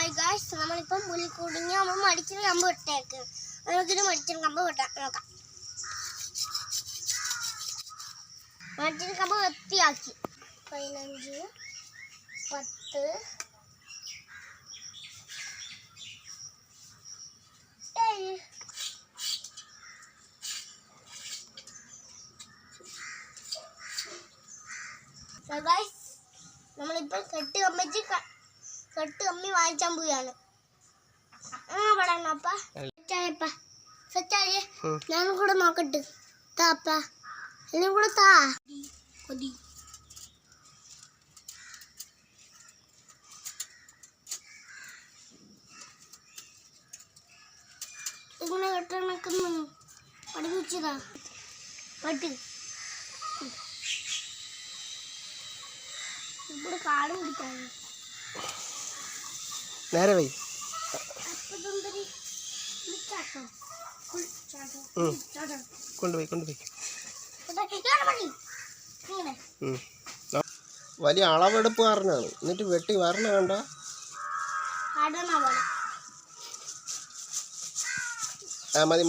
Hi guys നമ്മളിപ്പം പുലിക്കൂടിഞ്ഞ് നമ്മൾ മടിച്ചൊരു കമ്പ് വിട്ടേക്ക്. നമുക്കിത് മടിച്ചൊരു കമ്പ് വിട്ടാം നോക്കാം. മടിച്ചൊരു കമ്പ് വൃത്തിയാക്കി. പതിനഞ്ച് പത്ത് ഗായ്സ് നമ്മളിപ്പോൾ കെട്ട് കമ്മിച്ച് കെട്ട് കമ്മി വാങ്ങിച്ചാൻ ഉം. ഞാനും കൂടെ നോക്കട്ടെ. താപ്പ എല്ലാം കൂടെ താ. കൊതി ഇങ്ങനെ കെട്ടണക്കുന്നു പഠിപ്പിച്ചതാ പട്ട്. ഇവിടെ കാടും പിടിക്കാണ് നേരെ വൈ കൊണ്ടുപോയി കൊണ്ടുപോയി. വലിയ അളവെടുപ്പ് കാരനാണ്. എന്നിട്ട് വെട്ടി വരണ കണ്ട? മതി.